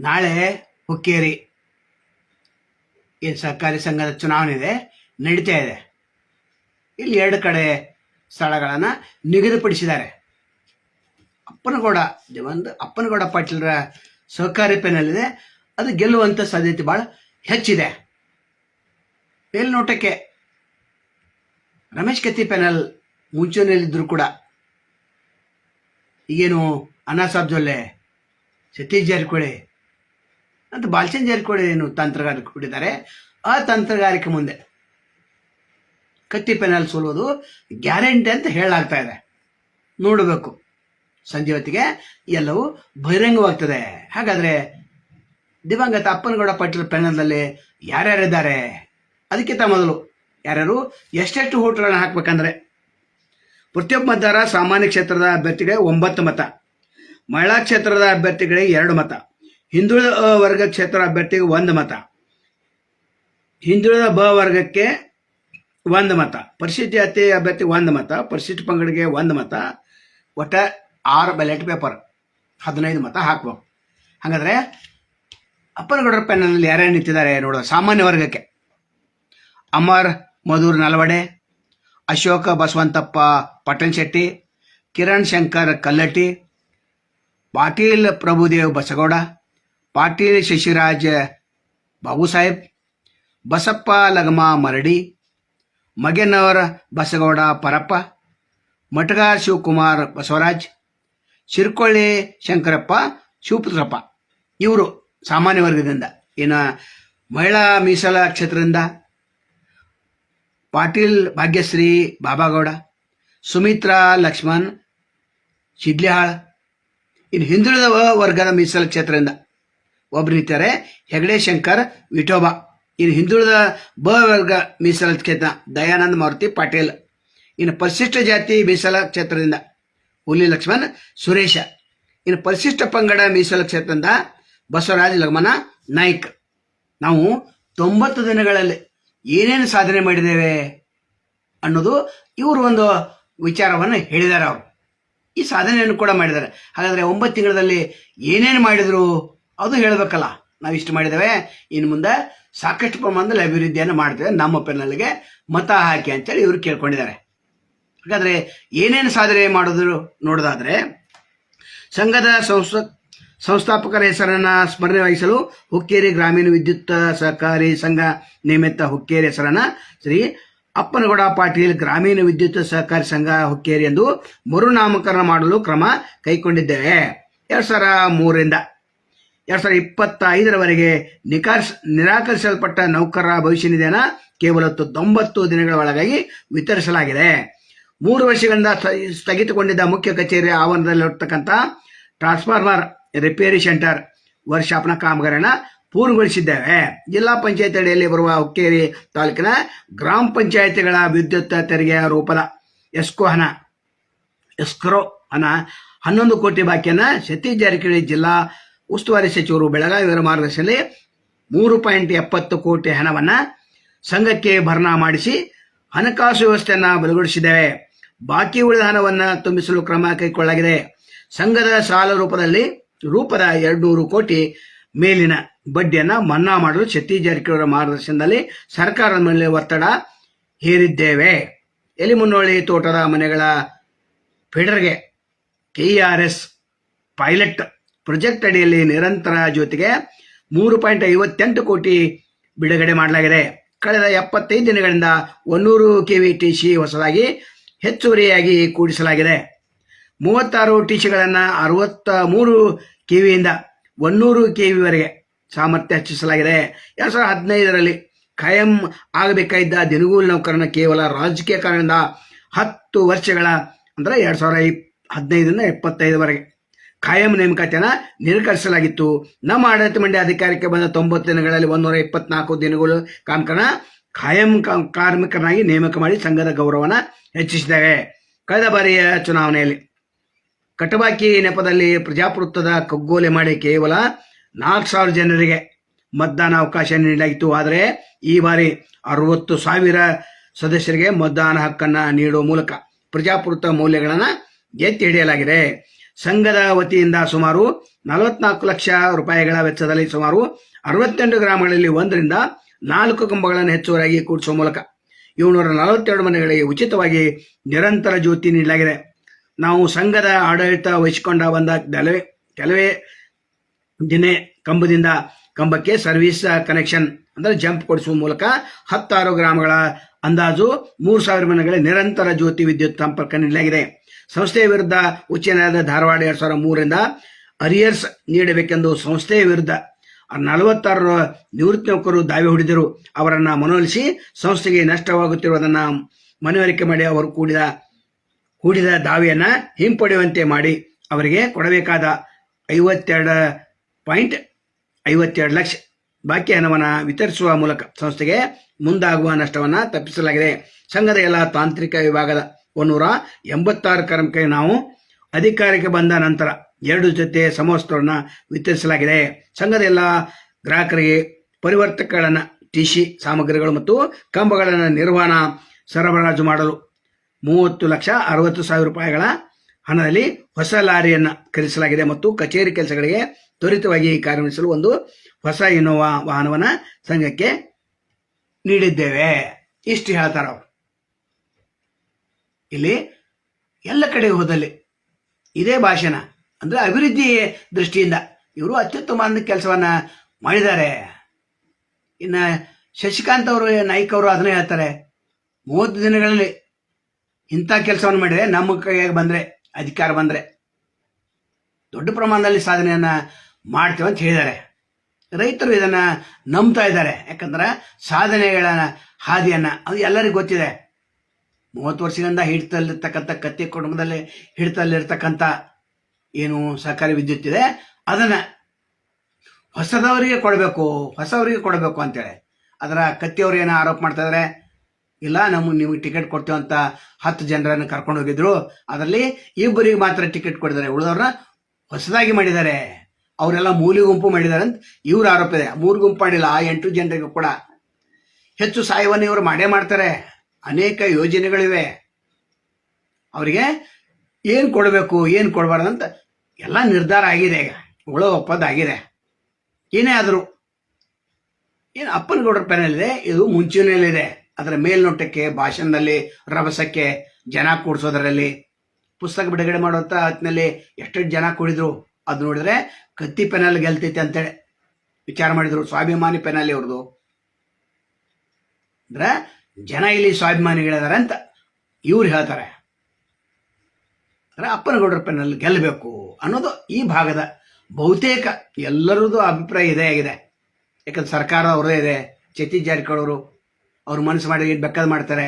ನಾಳೆ ಹುಕ್ಕೇರಿ. ಏನು ಸರ್ಕಾರಿ ಸಂಘದ ಚುನಾವಣೆ ಇದೆ? ನಡೀತಾ ಇದೆ. ಇಲ್ಲಿ ಎರಡು ಕಡೆ ಸ್ಥಳಗಳನ್ನು ನಿಗದಿಪಡಿಸಿದ್ದಾರೆ. ಅಪ್ಪನಗೌಡ ಒಂದು ಅಪ್ಪನಗೌಡ ಪಾಟೀಲರ ಸಹಕಾರಿ ಪೆನಲ್ಲಿದೆ. ಅದು ಗೆಲ್ಲುವಂಥ ಸಾಧ್ಯತೆ ಭಾಳ ಹೆಚ್ಚಿದೆ. ಮೇಲ್ನೋಟಕ್ಕೆ ರಮೇಶ್ ಕತ್ತಿ ಪೆನಲ್ ಮುಂಚೂಣಿಯಲ್ಲಿದ್ದರೂ ಕೂಡ ಈಗೇನು ಅನ್ನ ಸಾಬ್ ಜೊಲ್ಲೆ, ಸತೀಶ್ ಜಾರಕಿಹೊಳಿ ಅಂತ ಬಾಲ್ಚಂದ್ ಜಾರಿಕೊಳ್ಳಿ ಏನು ತಂತ್ರಗಾರಿಕೆ ಬಿಟ್ಟಿದ್ದಾರೆ ಆ ತಂತ್ರಗಾರಿಕೆ ಮುಂದೆ ಕತ್ತಿ ಪೆನಲ್ ಸೋಲೋದು ಗ್ಯಾರಂಟಿ ಅಂತ ಹೇಳಲಾಗ್ತಾ ಇದೆ. ನೋಡಬೇಕು. ಸಂಜೆ ಹೊತ್ತಿಗೆ ಎಲ್ಲವೂ ಬಹಿರಂಗವಾಗ್ತದೆ. ಹಾಗಾದರೆ ದಿವಂಗತ ಅಪ್ಪನಗೌಡ ಪಾಟೀಲ್ ಪ್ಯಾನಲ್ನಲ್ಲಿ ಯಾರ್ಯಾರಿದ್ದಾರೆ? ಅದಕ್ಕಿಂತ ಮೊದಲು ಯಾರ್ಯಾರು? ಎಷ್ಟೆಷ್ಟು ಓಟ್ಗಳನ್ನ ಹಾಕ್ಬೇಕಂದ್ರೆ? ಪ್ರತಿಯೊಬ್ಬ ಮತದಾರ ಸಾಮಾನ್ಯ ಕ್ಷೇತ್ರದ ಅಭ್ಯರ್ಥಿಗಳಿಗೆ ಒಂಬತ್ತು ಮತ. ಮಹಿಳಾ ಕ್ಷೇತ್ರದ ಅಭ್ಯರ್ಥಿಗಳಿಗೆ ಎರಡು ಮತ. ಹಿಂದುಳಿದ ಅ ವರ್ಗ ಕ್ಷೇತ್ರ ಅಭ್ಯರ್ಥಿಗೆ ಒಂದು ಮತ. ಹಿಂದುಳಿದ ಬ ವರ್ಗಕ್ಕೆ ಒಂದು ಮತ. ಪರಿಶಿಷ್ಟ ಜಾತಿ ಅಭ್ಯರ್ಥಿಗೆ ಒಂದು ಮತ. ಪರಿಶಿಷ್ಟ ಪಂಗಡಿಗೆ ಒಂದು ಮತ. ಒಟ್ಟ ಆರು ಬ್ಯಾಲೆಟ್ ಪೇಪರ್. ಹದಿನೈದು ಮತ ಹಾಕ್ಬೇಕು. ಹಾಗಾದರೆ ಅಪ್ಪನಗೌಡರ ಪೆನ್ನಲ್ಲಿ ಯಾರ್ಯಾರು ನಿಂತಿದ್ದಾರೆ ನೋಡೋದು ಸಾಮಾನ್ಯ ವರ್ಗಕ್ಕೆ. ಅಮರ್, ಮಧುರ್ ನಲವಡೆ, ಅಶೋಕ, ಬಸವಂತಪ್ಪ ಪಟನ್ ಶೆಟ್ಟಿ, ಕಿರಣ್ ಶಂಕರ್ ಕಲ್ಲಟ್ಟಿ ಪಾಟೀಲ್ ಪ್ರಭುದೇವ್ ಬಸಗೌಡ ಪಾಟೀಲ್ ಶಶಿರಾಜ ಬಾಬು ಸಾಹೇಬ್, ಬಸಪ್ಪ ಲಗಮ ಮರಡಿ, ಮಗೆನವರ ಬಸಗೌಡ ಪರಪ್ಪ ಮಟಗಾರ್ ಶಿವಕುಮಾರ್ ಬಸವರಾಜ್ ಶಿರ್ಕೊಳ್ಳಿ ಶಂಕರಪ್ಪ, ಶಿವಪುತ್ರಪ್ಪ. ಇವರು ಸಾಮಾನ್ಯ ವರ್ಗದಿಂದ. ಇನ್ನು ಮಹಿಳಾ ಮೀಸಲ ಕ್ಷೇತ್ರದಿಂದ ಪಾಟೀಲ್ ಭಾಗ್ಯಶ್ರೀ ಬಾಬಾಗೌಡ, ಸುಮಿತ್ರಾ ಲಕ್ಷ್ಮಣ್, ಶಿಡ್ಲಿಹಾಳ್. ಇನ್ನು ಹಿಂದುಳಿದ ವರ್ಗದ ಮೀಸಲ ಕ್ಷೇತ್ರದಿಂದ ಒಬ್ರು ನಿಂತಾರೆ ಹೆಗಡೆ ಶಂಕರ್ ವಿಠೋಬಾ. ಇನ್ನು ಹಿಂದುಳಿದ ಬ ವರ್ಗ ಮೀಸಲ ಕ್ಷೇತ್ರ, ದಯಾನಂದ ಮಾರುತಿ ಪಾಟೀಲ್. ಇನ್ನು ಪರಿಶಿಷ್ಟ ಜಾತಿ ಮೀಸಲ ಕ್ಷೇತ್ರದಿಂದ ಹುಲಿ ಲಕ್ಷ್ಮಣ್, ಸುರೇಶ. ಇನ್ನು ಪರಿಶಿಷ್ಟ ಪಂಗಡ ಮೀಸಲ ಕ್ಷೇತ್ರದಿಂದ ಬಸವರಾಜ್ ಲಗಮನ ನಾಯ್ಕ್. ನಾವು ತೊಂಬತ್ತು ದಿನಗಳಲ್ಲಿ ಏನೇನು ಸಾಧನೆ ಮಾಡಿದ್ದೇವೆ ಅನ್ನೋದು ಇವರು ಒಂದು ವಿಚಾರವನ್ನು ಹೇಳಿದ್ದಾರೆ ಅವರು. ಈ ಸಾಧನೆಯನ್ನು ಕೂಡ ಮಾಡಿದ್ದಾರೆ. ಹಾಗಾದರೆ ಒಂಬತ್ತು ತಿಂಗಳಲ್ಲಿ ಏನೇನು ಮಾಡಿದರು? ಅದು ಹೇಳಬೇಕಲ್ಲ. ನಾವು ಇಷ್ಟು ಮಾಡಿದ್ದೇವೆ. ಇನ್ನು ಮುಂದೆ ಸಾಕಷ್ಟು ಪ್ರಮಾಣದಲ್ಲಿ ಅಭಿವೃದ್ಧಿಯನ್ನು ಮಾಡ್ತೇವೆ. ನಮ್ಮ ಪೆನ್ನಲ್ಗೆ ಮತ ಹಾಕಿ ಅಂತೇಳಿ ಇವರು ಕೇಳ್ಕೊಂಡಿದ್ದಾರೆ. ಹಾಗಾದರೆ ಏನೇನು ಸಾಧನೆ ಮಾಡೋದು ನೋಡೋದಾದರೆ, ಸಂಘದ ಸಂಸ್ಥ ಸಂಸ್ಥಾಪಕರ ಹೆಸರನ್ನು ಸ್ಮರಣೆ ವಹಿಸಲು ಹುಕ್ಕೇರಿ ಗ್ರಾಮೀಣ ವಿದ್ಯುತ್ ಸಹಕಾರಿ ಸಂಘ ನಿಮಿತ್ತ ಹುಕ್ಕೇರಿ ಹೆಸರನ್ನು ಶ್ರೀ ಅಪ್ಪನಗೌಡ ಪಾಟೀಲ್ ಗ್ರಾಮೀಣ ವಿದ್ಯುತ್ ಸಹಕಾರಿ ಸಂಘ ಹುಕ್ಕೇರಿ ಎಂದು ಮರುನಾಮಕರಣ ಮಾಡಲು ಕ್ರಮ ಕೈಗೊಂಡಿದ್ದೇವೆ. ಎರಡು ಸಾವಿರ ಮೂರರಿಂದ ಎರಡು ಸಾವಿರದ ಇಪ್ಪತ್ತೈದರವರೆಗೆ ನಿಕಾರ್ಸ್ ನಿರಾಕರಿಸಲ್ಪಟ್ಟ ನೌಕರರ ಭವಿಷ್ಯ ನಿಧಿಯನ್ನು ಕೇವಲ ತೊಂಬತ್ತು ದಿನಗಳ ಒಳಗಾಗಿ ವಿತರಿಸಲಾಗಿದೆ. ಮೂರು ವರ್ಷಗಳಿಂದ ಸ್ಥ- ಸ್ಥಗಿತಗೊಂಡಿದ್ದ ಮುಖ್ಯ ಕಚೇರಿ ಆವರಣದಲ್ಲಿರ್ತಕ್ಕಂಥ ಟ್ರಾನ್ಸ್ಫಾರ್ಮರ್ ರಿಪೇರಿ ಸೆಂಟರ್ ವರ್ಕ್ಶಾಪ್ನ ಕಾಮಗಾರಿಯನ್ನು ಪೂರ್ಣಗೊಳಿಸಿದ್ದೇವೆ. ಜಿಲ್ಲಾ ಪಂಚಾಯತ್ ಅಡಿಯಲ್ಲಿ ಬರುವ ಹುಕ್ಕೇರಿ ತಾಲೂಕಿನ ಗ್ರಾಮ ಪಂಚಾಯತಿಗಳ ವಿದ್ಯುತ್ ತೆರಿಗೆ ರೂಪದ ಎಸ್ಕೋ ಹಣ ಎಸ್ಕ್ರೋ ಹಣ ಹನ್ನೊಂದು ಕೋಟಿ ಬಾಕಿಯನ್ನು ಸತೀಶ್ ಜಾರಕಿಹೊಳಿ ಜಿಲ್ಲಾ ಉಸ್ತುವಾರಿ ಸಚಿವರು ಬೆಳಗಾವಿಯವರ ಮಾರ್ಗದರ್ಶನದಲ್ಲಿ ಮೂರು ಪಾಯಿಂಟ್ ಎಪ್ಪತ್ತು ಕೋಟಿ ಹಣವನ್ನು ಸಂಘಕ್ಕೆ ಭರ್ನಾ ಮಾಡಿಸಿ ಹಣಕಾಸು ವ್ಯವಸ್ಥೆಯನ್ನು ಬಲಗೊಳಿಸಿದ್ದೇವೆ. ಬಾಕಿ ಉಳಿದ ಹಣವನ್ನು ತುಂಬಿಸಲು ಕ್ರಮ ಕೈಗೊಳ್ಳಲಾಗಿದೆ. ಸಂಘದ ಸಾಲ ರೂಪದಲ್ಲಿ ರೂಪದ ಎರಡುನೂರು ಕೋಟಿ ಮೇಲಿನ ಬಡ್ಡಿಯನ್ನು ಮನ್ನಾ ಮಾಡಲು ಸತೀಶ್ ಜಾರಕಿಹೊಳಿ ಮಾರ್ಗದರ್ಶನದಲ್ಲಿ ಸರ್ಕಾರದ ಮೇಲೆ ಒತ್ತಡ ಹೇರಿದ್ದೇವೆ. ಎಲಿಮುನ್ನೋಳಿ ತೋಟದ ಮನೆಗಳ ಫೀಡರ್ಗೆ ಎಸ್ ಪೈಲಟ್ ಪ್ರಾಜೆಕ್ಟ್ ಅಡಿಯಲ್ಲಿ ನಿರಂತರ ಜೊತೆಗೆ ಮೂರು ಪಾಯಿಂಟ್ ಐವತ್ತೆಂಟು ಕೋಟಿ ಬಿಡುಗಡೆ ಮಾಡಲಾಗಿದೆ. ಕಳೆದ ಎಪ್ಪತ್ತೈದು ದಿನಗಳಿಂದ ಒನ್ನೂರು ಕೆ ವಿ ಟಿ ಸಿ ಹೊಸದಾಗಿ ಹೆಚ್ಚುವರಿಯಾಗಿ ಕೂಡಿಸಲಾಗಿದೆ. ಮೂವತ್ತಾರು ಟಿ ಸಿಗಳನ್ನು ಅರವತ್ತ ಮೂರು ಕೆ ವಿಯಿಂದ ಒನ್ನೂರು ಕೆ ವಿವರೆಗೆ ಸಾಮರ್ಥ್ಯ ಹೆಚ್ಚಿಸಲಾಗಿದೆ. ಎರಡು ಸಾವಿರದ ಹದಿನೈದರಲ್ಲಿ ಖಾಯಂ ಆಗಬೇಕಾಗಿದ್ದ ದಿನಗೂಲಿ ನೌಕರನ ಕೇವಲ ರಾಜಕೀಯ ಕಾರಣದಿಂದ ಹತ್ತು ವರ್ಷಗಳ, ಅಂದರೆ ಎರಡು ಸಾವಿರದ ಇಪ್ ಹದಿನೈದರಿಂದ ಇಪ್ಪತ್ತೈದವರೆಗೆ ಖಾಯಂ ನೇಮಕಾತಿಯನ್ನು ನಿರಾಕರಿಸಲಾಗಿತ್ತು. ನಮ್ಮ ಆಡಳಿತ ಮಂಡಳಿ ಅಧಿಕಾರಕ್ಕೆ ಬಂದ ತೊಂಬತ್ತು ದಿನಗಳಲ್ಲಿ ಒಂದೂರ ಇಪ್ಪತ್ನಾಲ್ಕು ದಿನಗಳು ಕಾಮಕನ ಖಾಯಂ ಕಾರ್ಮಿಕರನ್ನಾಗಿ ನೇಮಕ ಮಾಡಿ ಸಂಘದ ಗೌರವನ ಹೆಚ್ಚಿಸಿದ್ದೇವೆ. ಕಳೆದ ಬಾರಿಯ ಚುನಾವಣೆಯಲ್ಲಿ ಕಟಬಾಕಿ ನೆಪದಲ್ಲಿ ಪ್ರಜಾಪ್ರಭುತ್ವದ ಕಗ್ಗೋಲೆ ಮಾಡಿ ಕೇವಲ ನಾಲ್ಕು ಸಾವಿರ ಜನರಿಗೆ ಮತದಾನ ಅವಕಾಶ ನೀಡಲಾಗಿತ್ತು. ಆದರೆ ಈ ಬಾರಿ ಅರವತ್ತು ಸಾವಿರ ಸದಸ್ಯರಿಗೆ ಮತದಾನ ಹಕ್ಕನ್ನು ನೀಡುವ ಮೂಲಕ ಪ್ರಜಾಪ್ರಭುತ್ವ ಮೌಲ್ಯಗಳನ್ನು ಎತ್ತಿ ಹಿಡಿಯಲಾಗಿದೆ. ಸಂಘದ ವತಿಯಿಂದ ಸುಮಾರು ನಲವತ್ನಾಲ್ಕು ಲಕ್ಷ ರೂಪಾಯಿಗಳ ವೆಚ್ಚದಲ್ಲಿ ಸುಮಾರು ಅರವತ್ತೆಂಟು ಗ್ರಾಮಗಳಲ್ಲಿ ಒಂದರಿಂದ ನಾಲ್ಕು ಕಂಬಗಳನ್ನು ಹೆಚ್ಚುವರಿಯಾಗಿ ಕೂಡಿಸುವ ಮೂಲಕ ಏಳ್ನೂರ ನಲವತ್ತೆರಡು ಮನೆಗಳಿಗೆ ಉಚಿತವಾಗಿ ನಿರಂತರ ಜ್ಯೋತಿ ನೀಡಲಾಗಿದೆ. ನಾವು ಸಂಘದ ಆಡಳಿತ ವಹಿಸಿಕೊಂಡ ಬಂದ ಕೆಲವೇ ಕೆಲವೇ ದಿನೇ ಕಂಬದಿಂದ ಕಂಬಕ್ಕೆ ಸರ್ವಿಸ್ ಕನೆಕ್ಷನ್ ಅಂದ್ರೆ ಜಂಪ್ ಕೊಡಿಸುವ ಮೂಲಕ ಹತ್ತಾರು ಗ್ರಾಮಗಳ ಅಂದಾಜು ಮೂರು ಸಾವಿರ ಮನೆಗಳ ನಿರಂತರ ಜ್ಯೋತಿ ವಿದ್ಯುತ್ ಸಂಪರ್ಕ ನೀಡಲಾಗಿದೆ. ಸಂಸ್ಥೆಯ ವಿರುದ್ಧ ಉಚ್ಚ ನ್ಯಾಯಾಲಯದ ಧಾರವಾಡ ಎರಡ್ ಸಾವಿರದ ಮೂರರಿಂದ ಅರಿಯರ್ಸ್ ನೀಡಬೇಕೆಂದು ಸಂಸ್ಥೆಯ ವಿರುದ್ಧ ನಲವತ್ತಾರರ ನಿವೃತ್ತಿ ನೌಕರರು ದಾವೆ ಹೊಡೆದರು. ಅವರನ್ನ ಮನವೊಲಿಸಿ ಸಂಸ್ಥೆಗೆ ನಷ್ಟವಾಗುತ್ತಿರುವುದನ್ನ ಮನವರಿಕೆ ಮಾಡಿ ಅವರು ಕೂಡಿದ ಹೂಡಿದ ದಾವೆಯನ್ನ ಹಿಂಪಡೆಯುವಂತೆ ಮಾಡಿ ಅವರಿಗೆ ಕೊಡಬೇಕಾದ ಐವತ್ತೆರಡು ಪಾಯಿಂಟ್ ಐವತ್ತೆರಡು ಲಕ್ಷ ಬಾಕಿ ಹಣವನ್ನು ವಿತರಿಸುವ ಮೂಲಕ ಸಂಸ್ಥೆಗೆ ಮುಂದಾಗುವ ನಷ್ಟವನ್ನು ತಪ್ಪಿಸಲಾಗಿದೆ. ಸಂಘದ ಎಲ್ಲ ತಾಂತ್ರಿಕ ವಿಭಾಗದ ಒಂದೂರ ಎಂಬತ್ತಾರು ಕ್ರಮಕ್ಕೆ ನಾವು ಅಧಿಕಾರಕ್ಕೆ ಬಂದ ನಂತರ ಎರಡು ಜೊತೆ ಸಮವಸ್ತ್ರವನ್ನು ವಿತರಿಸಲಾಗಿದೆ. ಸಂಘದ ಎಲ್ಲ ಗ್ರಾಹಕರಿಗೆ ಪರಿವರ್ತಕಗಳನ್ನು ಟಿಸಿ ಸಾಮಗ್ರಿಗಳು ಮತ್ತು ಕಂಬಗಳನ್ನು ನಿರ್ವಹಣಾ ಸರಬರಾಜು ಮಾಡಲು ಮೂವತ್ತು ಲಕ್ಷ ಅರವತ್ತು ಸಾವಿರ ರೂಪಾಯಿಗಳ ಹಣದಲ್ಲಿ ಹೊಸ ಲಾರಿಯನ್ನು ಖರೀದಿಸಲಾಗಿದೆ ಮತ್ತು ಕಚೇರಿ ಕೆಲಸಗಳಿಗೆ ತ್ವರಿತವಾಗಿ ಕಾರ್ಯನಿರ್ವಹಿಸಲು ಒಂದು ಹೊಸ ಇನೋವಾ ವಾಹನವನ್ನು ಸಂಘಕ್ಕೆ ನೀಡಿದ್ದೇವೆ. ಇಷ್ಟು ಹೇಳ್ತಾರೆ ಅವರು ಇಲ್ಲಿ ಎಲ್ಲ ಕಡೆ ಹೋದಲ್ಲಿ ಇದೇ ಭಾಷಣ ಅಂದ್ರೆ ಅಭಿವೃದ್ಧಿ ದೃಷ್ಟಿಯಿಂದ ಇವರು ಅತ್ಯುತ್ತಮ ಕೆಲಸವನ್ನ ಮಾಡಿದ್ದಾರೆ. ಇನ್ನ ಶಶಿಕಾಂತ್ ಅವರು, ನಾಯ್ಕ ಅವರು ಅದನ್ನೇ ಹೇಳ್ತಾರೆ, ಮೂವತ್ತು ದಿನಗಳಲ್ಲಿ ಇಂಥ ಕೆಲಸವನ್ನು ಮಾಡಿದ್ರೆ ನಮ್ಮ ಕೈಯಾಗಿ ಬಂದ್ರೆ, ಅಧಿಕಾರ ಬಂದ್ರೆ ದೊಡ್ಡ ಪ್ರಮಾಣದಲ್ಲಿ ಸಾಧನೆಯನ್ನ ಮಾಡ್ತೇವೆ ಅಂತ ಹೇಳಿದ್ದಾರೆ. ರೈತರು ಇದನ್ನ ನಂಬ್ತಾ ಇದ್ದಾರೆ. ಯಾಕಂದ್ರೆ ಸಾಧನೆಗಳ ಹಾದಿಯನ್ನ ಅದು ಎಲ್ಲರಿಗೂ ಗೊತ್ತಿದೆ. ಮೂವತ್ತು ವರ್ಷದಿಂದ ಹಿಡ್ತಲ್ಲಿರ್ತಕ್ಕಂಥ ಕತ್ತೆ ಕುಟುಂಬದಲ್ಲಿ ಹಿಡ್ತಲ್ಲಿರ್ತಕ್ಕಂಥ ಏನು ಸಹಕಾರಿ ವಿದ್ಯುತ್ ಇದೆ, ಅದನ್ನ ಹೊಸದವರಿಗೆ ಕೊಡಬೇಕು, ಹೊಸವರಿಗೆ ಕೊಡಬೇಕು ಅಂತೇಳಿ. ಅದರ ಕತ್ತಿಯವರು ಏನೋ ಆರೋಪ ಮಾಡ್ತಾ ಇದಾರೆ, ಇಲ್ಲ ನಮಗೆ ನಿಮಗೆ ಟಿಕೆಟ್ ಕೊಡ್ತೇವೆ ಅಂತ ಹತ್ತು ಜನರನ್ನು ಕರ್ಕೊಂಡು ಹೋಗಿದ್ರು, ಅದರಲ್ಲಿ ಇಬ್ಬರಿಗೆ ಮಾತ್ರ ಟಿಕೆಟ್ ಕೊಡಿದ್ದಾರೆ ಉಳಿದವ್ರನ್ನ ಹೊಸದಾಗಿ ಮಾಡಿದ್ದಾರೆ. ಅವರೆಲ್ಲ ಮೂಲಿ ಗುಂಪು ಮಾಡಿದ್ದಾರೆ ಅಂತ ಇವ್ರ ಆರೋಪ ಇದೆ. ಮೂರು ಗುಂಪು ಮಾಡಿಲ್ಲ, ಆ ಎಂಟು ಜನರಿಗೂ ಕೂಡ ಹೆಚ್ಚು ಸಹಾಯವನ್ನು ಇವರು ಮಾಡೇ ಮಾಡ್ತಾರೆ. ಅನೇಕ ಯೋಜನೆಗಳಿವೆ. ಅವರಿಗೆ ಏನು ಕೊಡಬೇಕು, ಏನು ಕೊಡಬಾರ್ದು ಅಂತ ಎಲ್ಲ ನಿರ್ಧಾರ ಆಗಿದೆ ಈಗ. ಒಳ ಒಪ್ಪಂದ ಆಗಿದೆ ಏನೇ ಆದರೂ. ಏನು ಅಪ್ಪನಗೌಡರ ಪೆನಲ್ಲಿದೆ ಇದು ಮುಂಚೂಣಿಯಲ್ಲಿದೆ. ಅದರ ಮೇಲ್ನೋಟಕ್ಕೆ, ಭಾಷಣದಲ್ಲಿ, ರಭಸಕ್ಕೆ ಜನ ಕೂಡಿಸೋದರಲ್ಲಿ. ಪುಸ್ತಕ ಬಿಡುಗಡೆ ಮಾಡುವಂಥ ಹೊತ್ತಿನಲ್ಲಿ ಎಷ್ಟೆಷ್ಟು ಜನ ಕೂಡಿದ್ರು, ಅದು ನೋಡಿದ್ರೆ ಕತ್ತಿ ಪೆನಲ್ ಗೆಲ್ತೈತೆ ಅಂತೇಳಿ ವಿಚಾರ ಮಾಡಿದ್ರು. ಸ್ವಾಭಿಮಾನಿ ಪೆನಲ್ಲಿ ಅವ್ರದ್ದು ಅಂದ್ರೆ ಜನ ಇಲ್ಲಿ ಸ್ವಾಭಿಮಾನಿಗಳಿದ್ದಾರೆ ಅಂತ ಇವ್ರು ಹೇಳ್ತಾರೆ. ಅಂದ್ರೆ ಅಪ್ಪನಗೌಡರ ಪೆನ್ನಲ್ಲಿ ಗೆಲ್ಲಬೇಕು ಅನ್ನೋದು ಈ ಭಾಗದ ಬಹುತೇಕ ಎಲ್ಲರದ್ದು ಅಭಿಪ್ರಾಯ ಇದೇ ಆಗಿದೆ. ಯಾಕಂದ್ರೆ ಸರ್ಕಾರ ಅವರೇ ಇದೆ ಸತೀಶ್ ಜಾರಿಕೊಳ್ಳೋರು ಅವರು ಅವ್ರ ಮನಸ್ಸು ಮಾಡಿ ಬೆಕ್ಕದ ಮಾಡ್ತಾರೆ.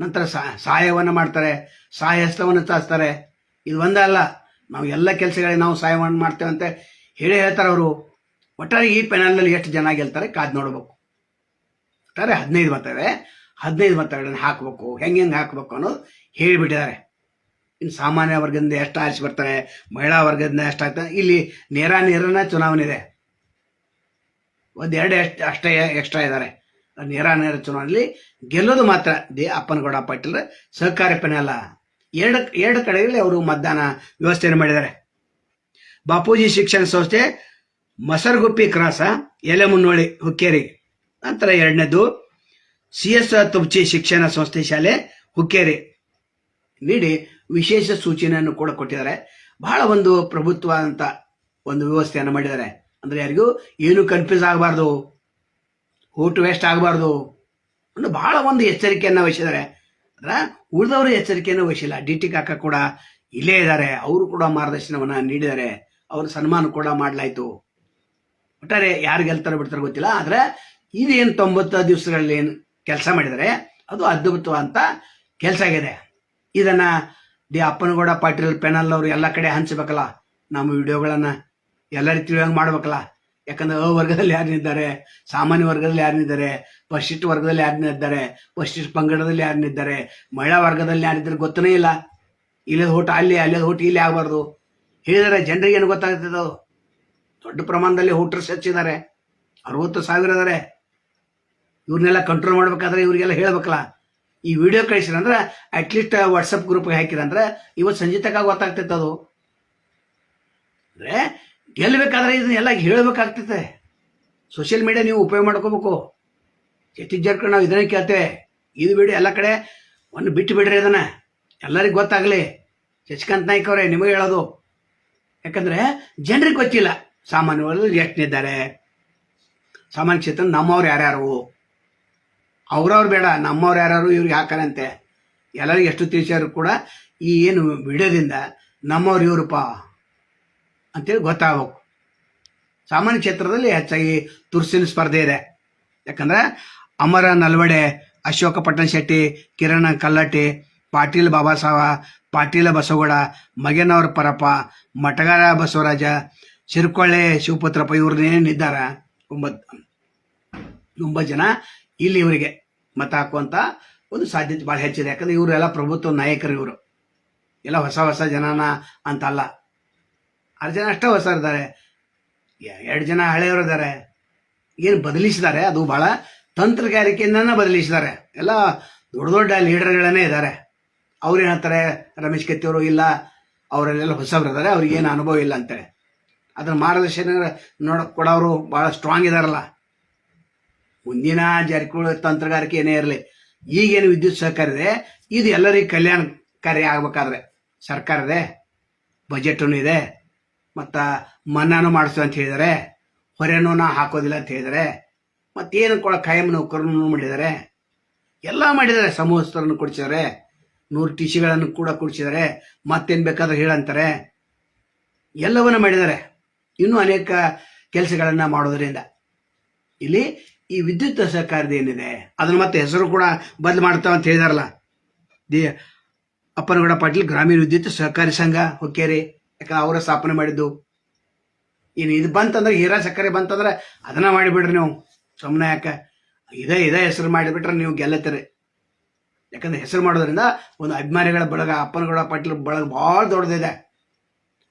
ನಂತರ ಸಹಾಯವನ್ನು ಮಾಡ್ತಾರೆ, ಸಹಾಯ ಹಸ್ತವನ್ನು ಚಾಚ್ತಾರೆ. ಇದು ಒಂದೇ ಅಲ್ಲ, ನಾವು ಎಲ್ಲ ಕೆಲಸಗಳಿಗೆ ನಾವು ಸಹಾಯವನ್ನು ಮಾಡ್ತೇವೆ ಅಂತ ಹೇಳಿ ಹೇಳ್ತಾರೆ ಅವರು. ಒಟ್ಟಾರೆ ಈ ಪೆನಲ್ನಲ್ಲಿ ಎಷ್ಟು ಜನ ಗೆಲ್ತಾರೆ ಕಾದು ನೋಡ್ಬೇಕು. ಒಟ್ಟಾರೆ ಹದಿನೈದು ಇದೆ ಹದಿನೈದು ಮತಗಳನ್ನು ಹಾಕಬೇಕು. ಹೆಂಗೆ ಹೆಂಗೆ ಹಾಕಬೇಕು ಅನ್ನೋದು ಹೇಳಿಬಿಟ್ಟಿದ್ದಾರೆ. ಇನ್ನು ಸಾಮಾನ್ಯ ವರ್ಗದಿಂದ ಎಷ್ಟು ಆರಿಸಿ ಬರ್ತಾರೆ, ಮಹಿಳಾ ವರ್ಗದಿಂದ ಎಷ್ಟು ಆಗ್ತಾರೆ ಇಲ್ಲಿ ನೇರ ನೇರನ ಚುನಾವಣೆ ಇದೆ. ಒಂದೆರಡು ಎಷ್ಟು, ಅಷ್ಟೇ ಎಕ್ಸ್ಟ್ರಾ ಇದ್ದಾರೆ. ನೇರ ನೇರ ಚುನಾವಣೆಯಲ್ಲಿ ಗೆಲ್ಲೋದು ಮಾತ್ರ. ದೇ ಅಪ್ಪನಗೌಡ ಪಾಟೀಲ್ ಸಹಕಾರಿ ಅಲ್ಲ. ಎರಡು ಎರಡು ಕಡೆಯಲ್ಲಿ ಅವರು ಮತದಾನ ವ್ಯವಸ್ಥೆಯನ್ನು ಮಾಡಿದ್ದಾರೆ. ಬಾಪೂಜಿ ಶಿಕ್ಷಣ ಸಂಸ್ಥೆ, ಮಸರಗುಪ್ಪಿ ಕ್ರಾಸ ಎಲೆಮುನ್ನೋಳಿ ಹುಕ್ಕೇರಿ. ನಂತರ ಎರಡನೇದು ಸಿ ಎಸ್ ತುಬ್ಚಿ ಶಿಕ್ಷಣ ಸಂಸ್ಥೆ ಶಾಲೆ ಹುಕ್ಕೇರಿ ನೀಡಿ ವಿಶೇಷ ಸೂಚನೆಯನ್ನು ಕೂಡ ಕೊಟ್ಟಿದ್ದಾರೆ. ಬಹಳ ಒಂದು ಪ್ರಭುತ್ವ ಅಂತ ಒಂದು ವ್ಯವಸ್ಥೆಯನ್ನು ಮಾಡಿದ್ದಾರೆ. ಅಂದ್ರೆ ಯಾರಿಗೂ ಏನು ಕನ್ಫ್ಯೂಸ್ ಆಗಬಾರ್ದು ಊಟ ವೇಸ್ಟ್ ಆಗಬಾರ್ದು ಒಂದು ಬಹಳ ಒಂದು ಎಚ್ಚರಿಕೆಯನ್ನು ವಹಿಸಿದ್ದಾರೆ. ಅಂದ್ರೆ ಉಳಿದವರು ಎಚ್ಚರಿಕೆಯನ್ನು ವಹಿಸಿಲ್ಲ. ಡಿ ಟಿ ಕಾಕ ಕೂಡ ಇಲ್ಲೇ ಇದ್ದಾರೆ. ಅವರು ಕೂಡ ಮಾರ್ಗದರ್ಶನವನ್ನು ನೀಡಿದ್ದಾರೆ. ಅವ್ರ ಸನ್ಮಾನ ಕೂಡ ಮಾಡಲಾಯಿತು. ಒಟ್ಟಾರೆ ಯಾರು ಗೆಲ್ತಾರೋ ಬಿಡ್ತಾರೋ ಗೊತ್ತಿಲ್ಲ. ಆದ್ರೆ ಇದೇನು ತೊಂಬತ್ತು ದಿವಸಗಳಲ್ಲಿ ಏನು ಕೆಲಸ ಮಾಡಿದರೆ ಅದು ಅದ್ಭುತ ಅಂತ ಕೆಲಸ ಆಗಿದೆ. ಇದನ್ನು ಡಿ ಅಪ್ಪನಗೌಡ, ಪಾಟೀಲ್, ಪೆನಲ್ ಅವರು ಎಲ್ಲ ಕಡೆ ಹಂಚಬೇಕಲ್ಲ. ನಮ್ಮ ವಿಡಿಯೋಗಳನ್ನು ಎಲ್ಲರಿಗೂ ತಿಳಿಯೋಂಗೆ ಮಾಡ್ಬೇಕಲ್ಲ. ಯಾಕಂದ್ರೆ ಅ ವರ್ಗದಲ್ಲಿ ಯಾರನ್ನಿದ್ದಾರೆ ಸಾಮಾನ್ಯ ವರ್ಗದಲ್ಲಿ ಯಾರನ್ನಿದ್ದಾರೆ ಪರಿಶಿಷ್ಟ ವರ್ಗದಲ್ಲಿ ಯಾರನ್ನಿದ್ದಾರೆ ಪರಿಶಿಷ್ಟ ಪಂಗಡದಲ್ಲಿ ಯಾರನ್ನಿದ್ದಾರೆ ಮಹಿಳಾ ವರ್ಗದಲ್ಲಿ ಯಾರಿದ್ದಾರೆ ಗೊತ್ತನೇ ಇಲ್ಲ. ಇಲ್ಲದ ಹೋಟ ಅಲ್ಲಿ, ಅಲ್ಲದ ಹೋಟ ಇಲ್ಲಿ ಆಗಬಾರ್ದು. ಹೇಳಿದರೆ ಜನರಿಗೆ ಏನು ಗೊತ್ತಾಗ್ತದೆ ದೊಡ್ಡ ಪ್ರಮಾಣದಲ್ಲಿ ಹೋಟರ್ಸ್ ಹೆಚ್ಚಿದ್ದಾರೆ ಅರವತ್ತು ಸಾವಿರ ಇದ್ದಾರೆ ಇವ್ರನ್ನೆಲ್ಲ ಕಂಟ್ರೋಲ್ ಮಾಡ್ಬೇಕಾದ್ರೆ ಇವರಿಗೆಲ್ಲ ಹೇಳ್ಬೇಕಲ್ಲ. ಈ ವಿಡಿಯೋ ಕಳಿಸಿರಂದ್ರೆ ಅಟ್ಲೀಸ್ಟ್ ವಾಟ್ಸಪ್ ಗ್ರೂಪ್ಗೆ ಹಾಕಿರಂದ್ರೆ ಇವತ್ತು ಸಂಜೆ ತನಕ ಗೊತ್ತಾಗ್ತೈತೆ ಅದು. ಅಂದರೆ ಗೆಲ್ಲಬೇಕಾದ್ರೆ ಇದನ್ನೆಲ್ಲ ಹೇಳ್ಬೇಕಾಗ್ತೈತೆ. ಸೋಷಿಯಲ್ ಮೀಡಿಯಾ ನೀವು ಉಪಯೋಗ ಮಾಡ್ಕೋಬೇಕು. ಜತಿಗೆ ಜಾರ್ಕೊಂಡು ನಾವು ಇದನ್ನೇ ಕೇಳ್ತೇವೆ. ಇದು ಬಿಡಿ ಎಲ್ಲ ಕಡೆ ಒಂದು ಬಿಟ್ಟು ಬಿಡ್ರಿ ಇದನ್ನು. ಎಲ್ಲರಿಗೂ ಗೊತ್ತಾಗಲಿ. ಶಶಿಕಾಂತ್ ನಾಯ್ಕ ಅವರೇ, ನಿಮಗೆ ಹೇಳೋದು. ಯಾಕಂದರೆ ಜನರಿಗೆ ಗೊತ್ತಿಲ್ಲ. ಸಾಮಾನ್ಯವಾಗಿ ಎಷ್ಟನಿದ್ದಾರೆ. ಸಾಮಾನ್ಯ ಕ್ಷೇತ್ರ ನಮ್ಮವ್ರು ಯಾರ್ಯಾರು? ಅವ್ರವ್ರು ಬೇಡ, ನಮ್ಮವ್ರು ಯಾರು ಇವ್ರಿಗೆ ಹಾಕಾರಂತೆ ಎಲ್ಲರಿಗೂ ಎಷ್ಟು ತಿಳಿಸ್ಯಾರು ಕೂಡ ಈ ಏನು ವಿಡಿಯೋದಿಂದ ನಮ್ಮವ್ರು ಇವ್ರಪ್ಪ ಅಂತೇಳಿ ಗೊತ್ತಾಗಬೇಕು. ಸಾಮಾನ್ಯ ಕ್ಷೇತ್ರದಲ್ಲಿ ಹೆಚ್ಚಾಗಿ ತುರ್ಸಿನ ಸ್ಪರ್ಧೆ ಇದೆ. ಯಾಕಂದ್ರೆ ಅಮರ ನಲ್ವಡೆ ಅಶೋಕ ಪಟ್ಟಣ ಶೆಟ್ಟಿ, ಕಿರಣ ಕಲ್ಲಟ್ಟಿ, ಪಾಟೀಲ್ ಬಾಬಾ ಸಾವ ಪಾಟೀಲ ಬಸವಗೌಡ, ಮಗನವರ ಪರಪ್ಪ, ಮಠಗಾರ ಬಸವರಾಜ ಸಿರ್ಕೊಳ್ಳೆ ಶಿವಪುತ್ರಪ್ಪ ಇವ್ರನ್ನೇನಿದ್ದಾರ? ಒಂಬತ್ತು ಒಂಬತ್ತು ಜನ ಇಲ್ಲಿ ಇವರಿಗೆ ಮತ ಹಾಕುವಂತ ಒಂದು ಸಾಧ್ಯತೆ ಭಾಳ ಹೆಚ್ಚಿದೆ. ಯಾಕಂದ್ರೆ ಇವರೆಲ್ಲ ಪ್ರಭುತ್ವ ನಾಯಕರು ಇವರು. ಎಲ್ಲ ಹೊಸ ಹೊಸ ಜನನ ಅಂತಲ್ಲ. ಆರು ಜನ ಅಷ್ಟೇ ಹೊಸ ಇದ್ದಾರೆ. ಎರಡು ಜನ ಹಳೆಯವರು ಇದ್ದಾರೆ. ಏನು ಬದಲಿಸಿದ್ದಾರೆ? ಅದು ಬಹಳ ತಂತ್ರಗಾರಿಕೆಯಿಂದ ಬದಲಿಸಿದ್ದಾರೆ. ಎಲ್ಲ ದೊಡ್ಡ ದೊಡ್ಡ ಲೀಡರ್ಗಳನ್ನೇ ಇದ್ದಾರೆ. ಅವ್ರು ಏನಂತಾರೆ ಹೇಳ್ತಾರೆ? ರಮೇಶ್ ಕತ್ತಿಯವರು ಇಲ್ಲ. ಅವರಲ್ಲೆಲ್ಲ ಹೊಸಬ್ರು ಇದ್ದಾರೆ. ಅವ್ರಿಗೆ ಏನು ಅನುಭವ ಇಲ್ಲ ಅಂತೇಳಿ ಅದನ್ನ ಮಾರ್ಗದರ್ಶನ ನೋಡೋಕೆ ಕೊಡೋರು ಭಾಳ ಸ್ಟ್ರಾಂಗ್ ಇದಾರಲ್ಲ. ಮುಂದಿನ ಜಾರಕಿಹೊಳಿ ತಂತ್ರಗಾರಿಕೆ ಏನೇ ಇರಲಿ, ಈಗೇನು ವಿದ್ಯುತ್ ಸಹಕಾರ ಇದೆ, ಇದು ಎಲ್ಲರಿಗೂ ಕಲ್ಯಾಣಕಾರಿ ಆಗ್ಬೇಕಾದ್ರೆ ಸರ್ಕಾರ ಇದೆ ಬಜೆಟೂ ಇದೆ, ಮತ್ತು ಮನ್ನಾನು ಮಾಡಿಸ್ತು ಅಂತ ಹೇಳಿದ್ದಾರೆ ಹೊರೆನೂ ಹಾಕೋದಿಲ್ಲ ಅಂತ ಹೇಳಿದ್ದಾರೆ ಮತ್ತೇನು ಕೊಡ ಕಾಯಂ ನೌಕರನ್ನು ಮಾಡಿದ್ದಾರೆ ಎಲ್ಲ ಮಾಡಿದ್ದಾರೆ ಸಮೂಹಸ್ಥರನ್ನು ಕೊಡಿಸಿದ್ದಾರೆ ನೂರು ಟಿ ಸಿಗಳನ್ನು ಕೂಡ ಕೊಡಿಸಿದ್ದಾರೆ ಮತ್ತೇನು ಬೇಕಾದ್ರೆ ಹೇಳಂತಾರೆ ಎಲ್ಲವನ್ನು ಮಾಡಿದ್ದಾರೆ ಇನ್ನೂ ಅನೇಕ ಕೆಲಸಗಳನ್ನು ಮಾಡೋದರಿಂದ ಇಲ್ಲಿ ಈ ವಿದ್ಯುತ್ ಸಹಕಾರದ ಏನಿದೆ? ಅದನ್ನ ಮತ್ತೆ ಹೆಸರು ಕೂಡ ಬದಲು ಮಾಡ್ತಾವ ಅಂತ ಹೇಳಿದಾರಲ್ಲ. ದಿ ಅಪ್ಪನಗೌಡ ಪಾಟೀಲ್ ಗ್ರಾಮೀಣ ವಿದ್ಯುತ್ ಸಹಕಾರಿ ಸಂಘ ಹೊಕ್ಕೇರಿ ಯಾಕಂದ್ರೆ ಅವರ ಸ್ಥಾಪನೆ ಮಾಡಿದ್ದು. ಏನು ಇದು ಬಂತಂದ್ರೆ, ಹೀರಾ ಸಕ್ಕರೆ ಬಂತಂದ್ರೆ ಅದನ್ನ ಮಾಡಿಬಿಡ್ರಿ ನೀವು. ಸುಮ್ಮನೆ ಯಾಕೆ? ಇದೇ ಇದೇ ಹೆಸರು ಮಾಡಿಬಿಟ್ರೆ ನೀವು ಗೆಲ್ಲತ್ತೀರಿ. ಯಾಕಂದ್ರೆ ಹೆಸರು ಮಾಡೋದ್ರಿಂದ ಒಂದು ಅಭಿಮಾನಿಗಳ ಬಳಗ, ಅಪ್ಪನಗೌಡ ಪಾಟೀಲ್ ಬಳಗ ಭಾಳ ದೊಡ್ಡದಿದೆ.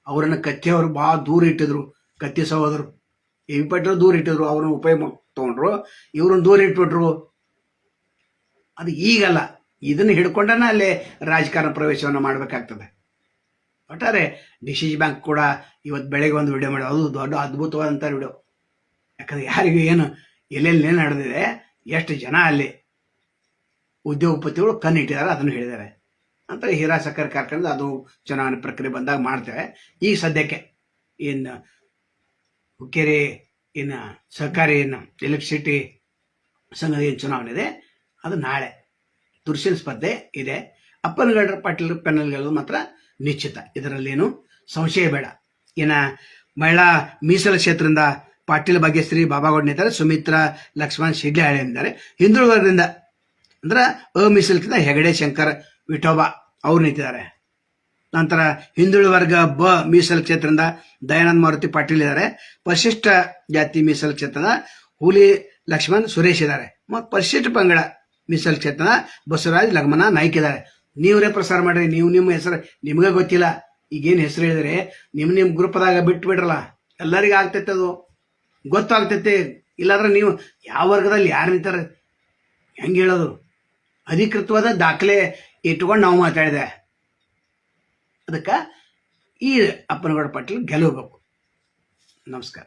ಅವರನ್ನು ಕತ್ತಿಯವರು ಭಾಳ ದೂರ ಇಟ್ಟಿದ್ರು. ಕತ್ತಿ ಸಹೋದರು. ಎ ವಿ ಪಾಟೀಲ್ ದೂರ ಇಟ್ಟಿದ್ರು. ಅವ್ರನ್ನ ಉಪಯೋಗ ತೊಗೊಂಡ್ರು ಇವ್ರನ್ನ ದೂರ ಇಟ್ಬಿಟ್ರು. ಅದು ಈಗಲ್ಲ. ಇದನ್ನು ಹಿಡ್ಕೊಂಡನ ಅಲ್ಲಿ ರಾಜಕಾರಣ ಪ್ರವೇಶವನ್ನು ಮಾಡಬೇಕಾಗ್ತದೆ. ಒಟ್ಟಾರೆ ಡಿಸಿಜ್ ಬ್ಯಾಂಕ್ ಕೂಡ ಇವತ್ತು ಬೆಳಗ್ಗೆ ಒಂದು ವಿಡಿಯೋ ಮಾಡೋದು. ಅದು ದೊಡ್ಡ ಅದ್ಭುತವಾದಂಥ ವಿಡಿಯೋ ಯಾಕಂದ್ರೆ ಯಾರಿಗೂ ಏನು, ಎಲ್ಲೆಲ್ಲಿ ಏನು ನಡೆದಿದೆ, ಎಷ್ಟು ಜನ ಅಲ್ಲಿ ಉದ್ಯೋಗಪತಿಗಳು ಕಣ್ಣಿಟ್ಟಿದ್ದಾರೆ ಅದನ್ನು ಹೇಳಿದ್ದಾರೆ. ಅಂತ ಹೀರಾ ಸಕ್ಕರೆ ಕಾರ್ಖಾನೆ ಅದು ಚುನಾವಣೆ ಪ್ರಕ್ರಿಯೆ ಬಂದಾಗ ಮಾಡ್ತೇವೆ. ಈಗ ಸದ್ಯಕ್ಕೆ, ಇನ್ನು ಹುಕ್ಕೇರಿ ಇನ್ನು ಸರ್ಕಾರಿ ಏನು ಎಲೆಕ್ಟ್ರಿಸಿಟಿ ಸಂಘದ ಏನು ಚುನಾವಣೆ ಇದೆ. ಅದು ನಾಳೆ ತುರ್ಸಿನ ಸ್ಪರ್ಧೆ ಇದೆ. ಅಪ್ಪನಗೌಡರ ಪಾಟೀಲ್ ಪೆನಲ್ಗಳು ಮಾತ್ರ ನಿಶ್ಚಿತ. ಇದರಲ್ಲೇನು ಸಂಶಯ ಬೇಡ. ಇನ್ನ ಮಹಿಳಾ ಮೀಸಲ ಕ್ಷೇತ್ರದಿಂದ ಪಾಟೀಲ್ ಭಾಗ್ಯಶ್ರೀ ಬಾಬಾಗೌಡ ನೇತಾರೆ ಸುಮಿತ್ರಾ ಲಕ್ಷ್ಮಣ್ ಶಿಡ್ಲೆ ಇದ್ದಾರೆ. ಹಿಂದುಳಿದ ಅಂದ್ರೆ ಅಂದ್ರೆ ಅಮೀಸಲ್ಕಿಂತ ಹೆಗಡೆ ಶಂಕರ್ ವಿಠೋಬಾ ಅವ್ರು ನಿಂತಿದ್ದಾರೆ. ನಂತರ ಹಿಂದುಳಿದ ವರ್ಗ ಬ ಮೀಸಲು ಕ್ಷೇತ್ರದಿಂದ ದಯಾನಂದ ಮಾರುತಿ ಪಾಟೀಲ್ ಇದ್ದಾರೆ. ಪರಿಶಿಷ್ಟ ಜಾತಿ ಮೀಸಲು ಕ್ಷೇತ್ರದ ಹುಲಿ ಲಕ್ಷ್ಮಣ್ ಸುರೇಶ್ ಇದ್ದಾರೆ. ಮತ್ತು ಪರಿಶಿಷ್ಟ ಪಂಗಡ ಮೀಸಲು ಕ್ಷೇತ್ರದ ಬಸವರಾಜ್ ಲಗ್ಮನ ನಾಯ್ಕ ಇದ್ದಾರೆ. ನೀವರೇ ಪ್ರಸಾರ ಮಾಡ್ರಿ, ನೀವು ನಿಮ್ಮ ಹೆಸರು ನಿಮಗೆ ಗೊತ್ತಿಲ್ಲ. ಈಗೇನು ಹೆಸರು ಹೇಳಿದ್ರೆ ನಿಮ್ಮ ನಿಮ್ಮ ಗ್ರೂಪ್ದಾಗ ಬಿಟ್ಟು ಬಿಡ್ರಲ್ಲ. ಎಲ್ಲರಿಗೂ ಆಗ್ತೈತೆ ಅದು. ಗೊತ್ತಾಗ್ತೈತೆ. ಇಲ್ಲಾಂದ್ರೆ ನೀವು ಯಾವ ವರ್ಗದಲ್ಲಿ ಯಾರು ನಿಂತಾರೆ? ಹೆಂಗೆ ಹೇಳೋದು? ಅಧಿಕೃತವಾದ ದಾಖಲೆ ಇಟ್ಕೊಂಡು ನಾವು ಮಾತಾಡಿದೆ. ಅದಕ್ಕೆ ಈ ಅಪ್ಪನಗೌಡ ಪಾಟೀಲ್ ಗೆಲ್ಲಬೇಕು ನಮಸ್ಕಾರ.